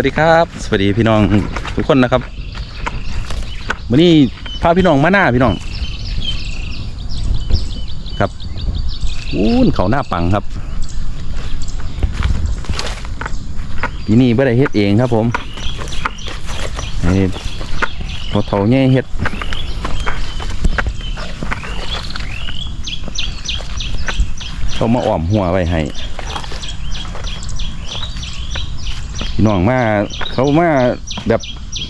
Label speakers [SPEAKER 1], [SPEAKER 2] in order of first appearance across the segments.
[SPEAKER 1] วัสดีครับ สวัสดีพี่น้องทุกคนนะครับวันนี้พาพี่น้องมาหน้าพี่น้อง ครับอู้นเขาหน้าปังครับปีนี้ไม่ได้เฮ็ดเองครับผมให้พอเท่าแง่เฮ็ดเขามาอ้อมหัวไว้ให้ พี่น้องมาเขามาแบบ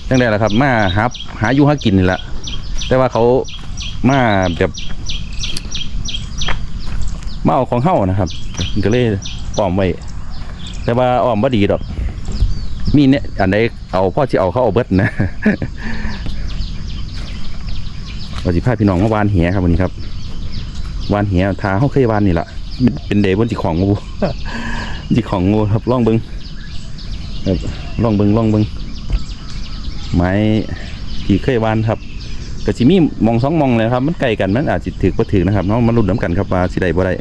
[SPEAKER 1] จังไดล่ะครับ มาหาหาอยู่หากินนี่แหละแต่ว่าเขามาแบบมาเอาของเฮานะครับก็เลยอ้อมไว้แต่ว่าอ้อมบ่ดีดอก มีเนี่ยอันใดเอาพ่อที่เอาเขาเอาเบิดนะวันสิพาพี่น้องมาวานเหียครับวันนี้ครับ วานเหียทาเขาเคยวานนี่แหละเป็นเป็นเดย์บนจิของงูจิของงูครับล่องเบิง ครับลองเบิงลองเบิงไม้ที่เคยวานครับก็สิมีมองสองมองเลยครับ มันไกลกันมันอาจสิถือก็ถือนะครับเนาะมันรุ่นน้ำกันครับว่าสิได้บ่ได้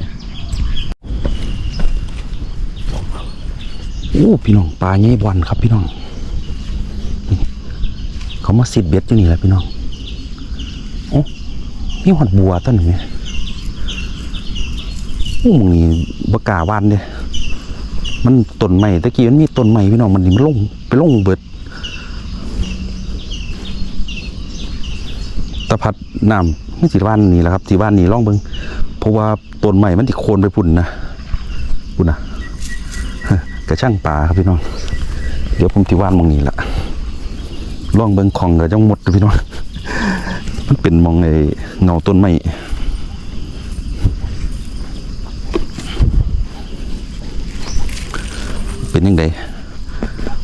[SPEAKER 1] โอ้พี่น้องปลาใหญ่บอนครับพี่น้องเขามาสิดเบ็ดอยู่นี่แหละพี่น้องโอ้มีหอดบัวต้นหนึ่งเนี่ยโอ้มึงนี่บกาวานเด้ มันต้นใหม่ตะกี้มันมีต้นใหม่พี่น้องมันนี่มันลงไปลงเบิดตะพัดน้ำไม่สิบ้านนี่แหละครับสิบ้านนี่ล่องเบิงเพราะว่าต้นใหม่มันติโคนไปพุ่นนะพุ่นนะกระช่างป่าครับพี่น้องเดี๋ยวผมติว่านมองนี้ละล่องเบิงของก็จังหมดพี่น้องมันเป็นมองไอ้เงาต้นไม้ เป็นยังไง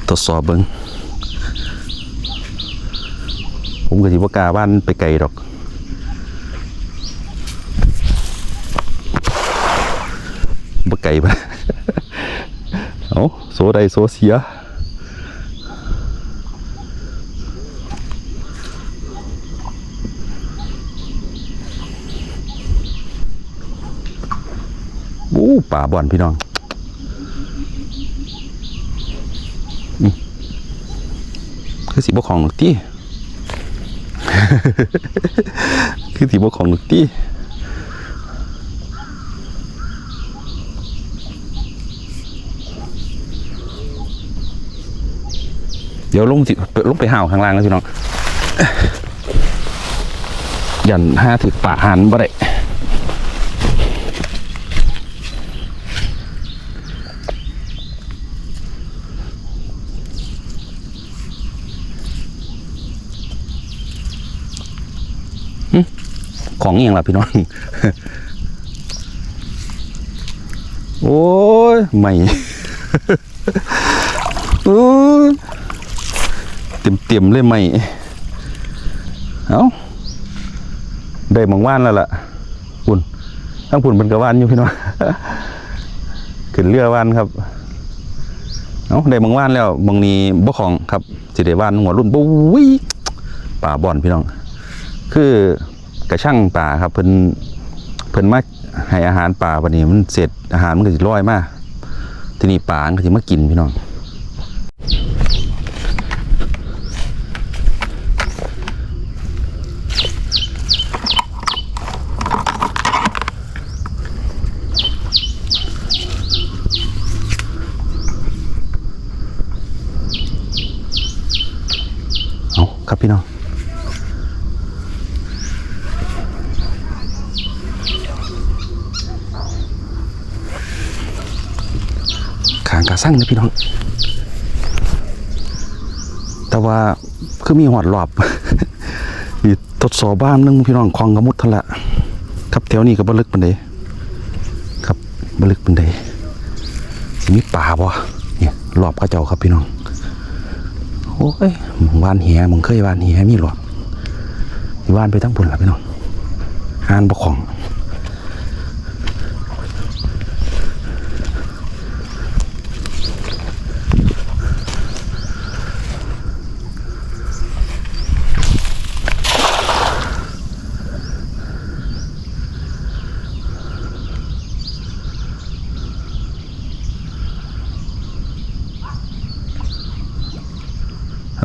[SPEAKER 1] ทดสอบเบิงผมก็สิบ่กล้าบ้านไปไกลดอกบ่ไกลปะเอาโซใดโซเสียโอ้ป่าบ่อนพี่น้อง คือสีบกของหนึกตี้คือสีบกของหนึกตี้เดี๋ยวลงสิลงไปห่าวข้างล่างแล้วพี่น้อง ยันห้าถึกป่าหันบ่ได้ ของอย่างล่ะพี่น้อง โอ้ยไม่เต็มเต็มเลยไม่เอาได้มองว่านแล้วล่ะปุ่นทั้งปุ่นเป็นกระวานอยู่พี่น้องขึ้นเรือว่านครับเอาได้มองว่านแล้วหมองนี้บ่ของครับสิได้ว่านหัวรุ่นบุ้ยป่าบ่อนพี่น้อง คือ กระช่างป่าครับเพิ่นเพิ่นมาให้อาหารป่าวันนี้มันเสร็จอาหารมันก็สิลอยมากทีนี้ป่ามันก็สิมากินพี่น้องเอาครับพี่น้อง ขางกาสั่งนะพี่น้อง แต่ว่าคือมีหอดรอบนี่ทดสอบบ้านนึงพี่น้องคลองกระมุดทละครับแถวนี้ก็บลึกปันใดครับบลึกปันใดสิมีป่าบ่เนี่ยรอบเขาเจ้าครับพี่น้องโอ้ยมองบ้านเหียมองเคยบ้านเหียมีรอบบ้านไปทั้งพุ่นละพี่น้องหานบ่ของ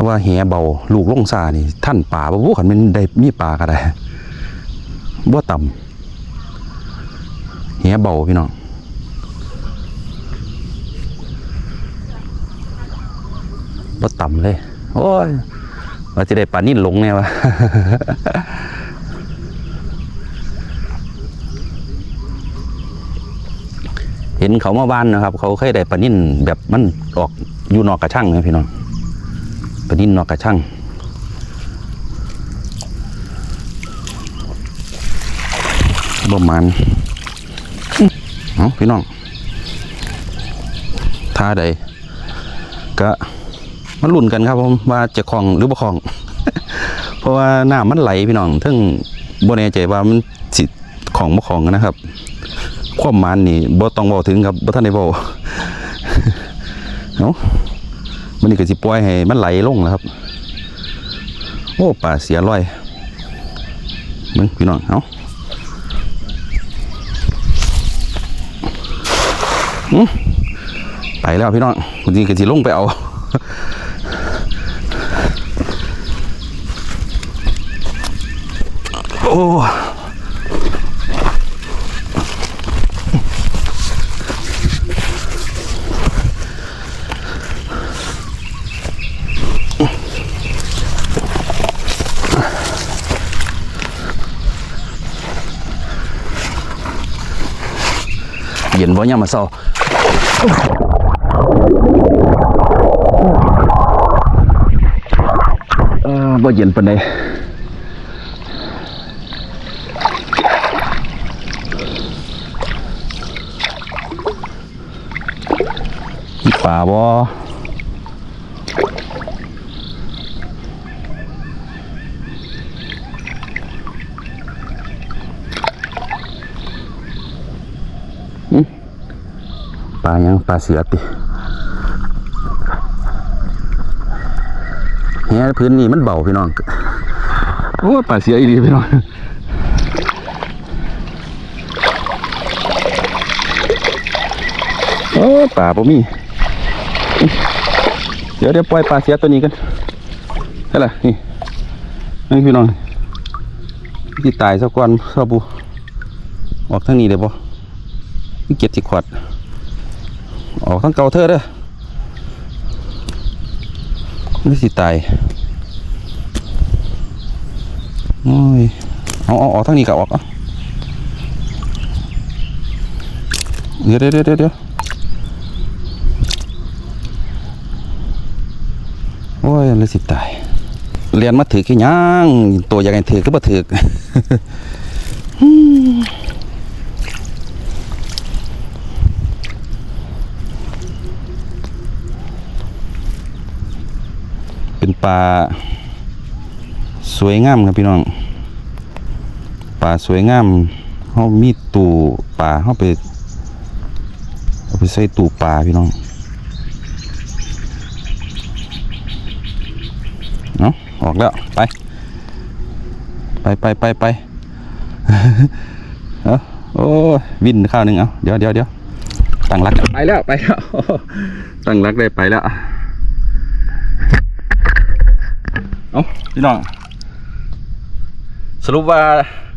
[SPEAKER 1] ว่าแหเบาลูกลงซานี่ ท่านป่าบ่วู้ขันมันได้มีป่าก็ได้บ่ต่ำแหเบาพี่น้องบ่ต่ำเลย โอ้ยว่าจะได้ปลานิ่นหลงแน่วะเห็นเขามาบ้านนะครับ เขาเคยได้ปลานิ่นแบบมันออกอยู่นอกกระช่างนะพี่น้อง ปลานิ่นนอกกระช่างประมาณเอาพี่น้องท่าใดก็มาลุ้นกันครับผมว่าจะคลองหรือบ่คลอง เพราะว่าน้ำมันไหลพี่น้องทึ่งบ่แน่ใจว่ามันสิของบ่ของนะครับ ความมันนี่บ่ต้องเว้าถึงครับบ่ทันได้เว้าเนาะ มันนี่ก็สิปล่อยให้มันไหลลงแล้วครับ โอ้ป่าเสียร้อยมึงพี่น้องเอ้าอื้อไปแล้วพี่น้องคุณจริงก็สิลงไปเอาโอ้ เย็นบ่ยามมาเช้าเออบ่เย็นปานใดมีป่าบ่ ลายังปลาเสือติแหพื้นนี่มันเบาพี่น้อง โอ้ปลาเสืออีหลีพี่น้องโอ้ป่าบ่มี เดี๋ยวเดี๋ยวปล่อยปลาเสียตัวนี้กันใช่ละนี่นี่พี่น้องที่ตายสักวันสักบูออกทางนี้เดี๋ยวบ่นี่เก็บสิขวด ออกทางเก่าเธอเด้อนี่สิตายโอ้ยเอาเอาออกทางนี้ก็ออกเอาเดี๋ยวเดี๋ยวเดี๋ยวเดี๋ยวโอ้ยเลยสิตายเรียนมาถือขี้ยังตัวยากให้ถือก็บ่ถือ ป็นปลาสวยงามครับพี่น้องปลาสวยงามเขามีตู้ปลาเขาไปเอาไปใส่ตู้ปลาพี่น้องเนาะออกแล้วไป ไปไปไปไปเอาโอ้ยวินข้าวหนึ่งเอาเดี๋ยวเดี๋ยวเดี๋ยวตั้งรักไปแล้วไปแล้วตั้งรักได้ไปแล้ว เอาพี่น้อง สรุปว่า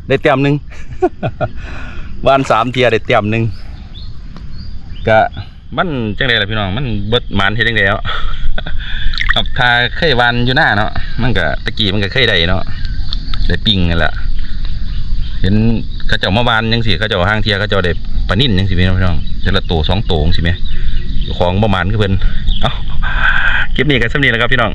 [SPEAKER 1] ได้เต็มหนึ่งวานสามเทียได้เต็มหนึ่งกะมันจังไดล่ะพี่น้องมันเบิดหมันเฮ็ดจังไดแล้วครับถ้าเคยวานอยู่หน้าเนาะมันก็ตะกี้มันก็เคยได้เนาะได้ปิ้งนั่นแหละเห็นเขาเจ้ามาวานยังสิเขาเจ้าห้างเทียเขาเจ้าได้ปลานิ่นยังสิพี่น้องพี่น้องแต่ละตัวสองตัวจังสิแม่ของประมาณคือเพิ่นเอ้าคลิปนี้กันสำนีแล้วครับพี่น้อง